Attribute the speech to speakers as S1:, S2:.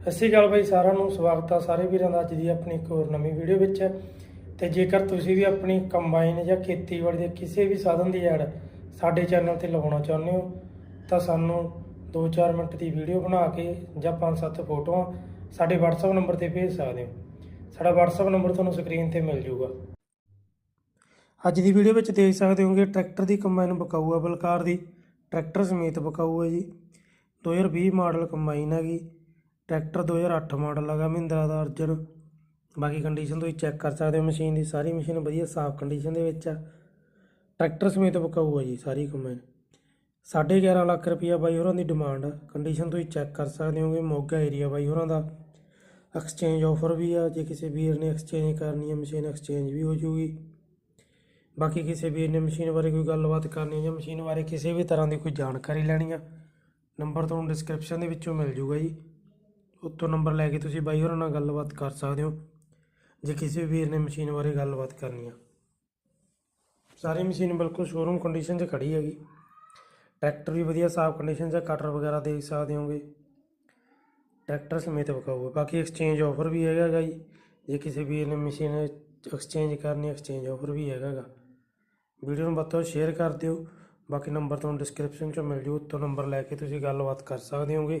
S1: ਸਤਿ ਸ਼੍ਰੀ ਅਕਾਲ ਬਾਈ, ਸਾਰਿਆਂ ਨੂੰ ਸਵਾਗਤ ਆ ਸਾਰੇ ਵੀਰਾਂ ਦਾ ਅੱਜ ਦੀ ਆਪਣੀ ਇੱਕ ਹੋਰ ਨਵੀਂ ਵੀਡੀਓ ਵਿੱਚ। ਤੇ ਜੇਕਰ ਤੁਸੀਂ ਵੀ ਆਪਣੀ ਕੰਬਾਈਨ ਜਾਂ ਖੇਤੀਬਾੜੀ ਦੇ ਕਿਸੇ ਵੀ ਸਾਧਨ ਦੀ ਐਡ ਸਾਡੇ ਚੈਨਲ ਤੇ ਲਗਾਉਣਾ ਚਾਹੁੰਦੇ ਹੋ, ਤਾਂ ਸਾਨੂੰ 2-4 ਮਿੰਟ ਦੀ ਵੀਡੀਓ ਬਣਾ ਕੇ ਜਾਂ 5-7 ਫੋਟੋਆਂ ਸਾਡੇ WhatsApp ਨੰਬਰ ਤੇ ਭੇਜ ਸਕਦੇ ਹੋ। ਸਾਡਾ WhatsApp ਨੰਬਰ ਤੁਹਾਨੂੰ ਸਕਰੀਨ ਤੇ ਮਿਲ ਜਾਊਗਾ ਅੱਜ ਦੀ ਵੀਡੀਓ ਵਿੱਚ ਦੇਖ ਸਕਦੇ ਹੋਗੇ, ਟਰੈਕਟਰ ਦੀ ਕੰਬਾਈਨ ਬਕਾਊ ਆ ਬਲਕਾਰ ਦੀ, ਟਰੈਕਟਰ ਸਮੇਤ ਬਕਾਊ ਹੈ ਜੀ। 2020 ਮਾਡਲ ਕੰਬਾਈਨ ਹੈਗੀ ਟਰੈਕਟਰ 2008 ਮਾਡਲ ਹੈਗਾ ਮਹਿੰਦਰਾ ਦਾ ਅਰਜਨ। ਬਾਕੀ ਕੰਡੀਸ਼ਨ ਤੁਸੀਂ ਚੈੱਕ ਕਰ ਸਕਦੇ ਹੋ ਮਸ਼ੀਨ ਦੀ। ਸਾਰੀ ਮਸ਼ੀਨ ਵਧੀਆ ਸਾਫ਼ ਕੰਡੀਸ਼ਨ ਦੇ ਵਿੱਚ ਆ। ਟਰੈਕਟਰ ਸਮੇਤ ਬਕਾਊ ਹੈ ਜੀ ਸਾਰੀ ਕੰਬਾਈਨ 11.5 ਲੱਖ ਰੁਪਈਆ ਬਾਈ ਹੋਰਾਂ ਦੀ ਡਿਮਾਂਡ ਆ। ਕੰਡੀਸ਼ਨ ਤੁਸੀਂ ਚੈੱਕ ਕਰ ਸਕਦੇ ਹੋਗੇ, ਮੋਗਾ ਏਰੀਆ ਬਾਈ ਹੋਰਾਂ ਦਾ। ਐਕਸਚੇਂਜ ਆਫਰ ਵੀ ਆ। ਜੇ ਕਿਸੇ ਵੀਰ ਨੇ ਐਕਸਚੇਂਜ ਕਰਨੀ ਹੈ ਮਸ਼ੀਨ ਐਕਸਚੇਂਜ ਵੀ ਹੋ ਜੂਗੀ। ਬਾਕੀ ਕਿਸੇ ਵੀਰ ਨੇ ਮਸ਼ੀਨ ਬਾਰੇ ਕੋਈ ਗੱਲਬਾਤ ਕਰਨੀ ਹੈ ਜਾਂ ਮਸ਼ੀਨ ਬਾਰੇ ਕਿਸੇ ਵੀ ਤਰ੍ਹਾਂ ਦੀ ਕੋਈ ਜਾਣਕਾਰੀ ਲੈਣੀ ਆ ਨੰਬਰ ਤੁਹਾਨੂੰ ਡਿਸਕ੍ਰਿਪਸ਼ਨ ਦੇ ਵਿੱਚੋਂ ਮਿਲ ਜੂਗਾ ਜੀ। ਉੱਤੋਂ ਨੰਬਰ ਲੈ ਕੇ ਤੁਸੀਂ ਬਾਈ ਹੋਰਾਂ ਨਾਲ ਗੱਲਬਾਤ ਕਰ ਸਕਦੇ ਹੋ, ਜੇ ਕਿਸੇ ਵੀਰ ਨੇ ਮਸ਼ੀਨ ਬਾਰੇ ਗੱਲਬਾਤ ਕਰਨੀ ਆ। ਸਾਰੀ ਮਸ਼ੀਨ ਬਿਲਕੁਲ ਸ਼ੋਰੂਮ ਕੰਡੀਸ਼ਨ 'ਚ ਖੜੀ ਹੈਗੀ। ਟਰੈਕਟਰ ਵੀ ਵਧੀਆ, ਸਾਫ਼ ਕੰਡੀਸ਼ਨ 'ਚ ਕਟਰ ਵਗੈਰਾ ਦੇਖ ਸਕਦੇ ਹੋਗੇ। ਟਰੈਕਟਰ ਸਮੇਤ ਵਿਕਾਊਗਾ। ਬਾਕੀ ਐਕਸਚੇਂਜ ਆਫਰ ਵੀ ਹੈਗਾ ਗਾ ਜੀ। ਜੇ ਕਿਸੇ ਵੀਰ ਨੇ ਮਸ਼ੀਨ ਐਕਸਚੇਂਜ ਕਰਨੀ ਐਕਸਚੇਂਜ ਆਫਰ ਵੀ ਹੈਗਾ ਗਾ। ਵੀਡੀਓ ਨੂੰ ਬੱਤੋਂ ਸ਼ੇਅਰ ਕਰ ਦਿਓ। ਬਾਕੀ ਨੰਬਰ ਤੁਹਾਨੂੰ ਡਿਸਕ੍ਰਿਪਸ਼ਨ 'ਚੋਂ ਮਿਲ ਜੂ। ਉੱਤੋਂ ਨੰਬਰ ਲੈ ਕੇ ਤੁਸੀਂ ਗੱਲਬਾਤ ਕਰ ਸਕਦੇ ਹੋਗੇ।